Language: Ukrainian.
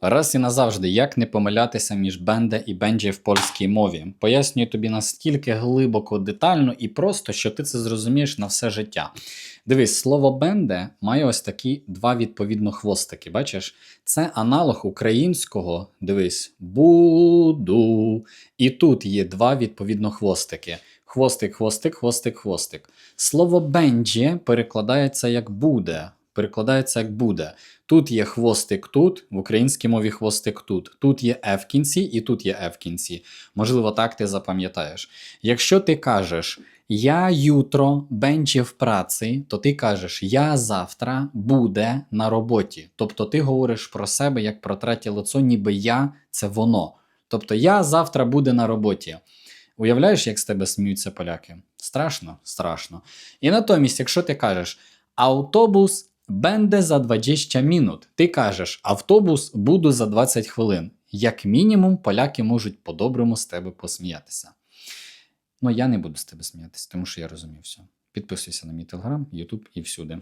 раз і назавжди, як не помилятися між бенде і бенджі в польській мові. Пояснюю тобі настільки глибоко, детально і просто, що ти це зрозумієш на все життя. Дивись, слово бенде має ось такі два відповідно хвостики. Бачиш? Це аналог українського, дивись, буду. І тут є два відповідно хвостики. Хвостик, хвостик, хвостик, хвостик. Слово бенджі перекладається як буде. Перекладається як буде. Тут є хвостик тут, в українській мові хвостик тут. Тут є F в кінці і тут є F в кінці. Можливо, так ти запам'ятаєш. Якщо ти кажеш я ютро бенчі в праці, то ти кажеш я завтра буде на роботі. Тобто ти говориш про себе як про третє лицо, ніби я це воно. Тобто я завтра буде на роботі. Уявляєш, як з тебе сміються поляки? Страшно? Страшно. І натомість, якщо ти кажеш автобус бенде за 20 минут, ти кажеш автобус буду за 20 хвилин. Як мінімум, поляки можуть по-доброму з тебе посміятися. Ну, я не буду з тебе сміятися, тому що я розумію все. Підписуйся на мій телеграм, Ютуб і всюди.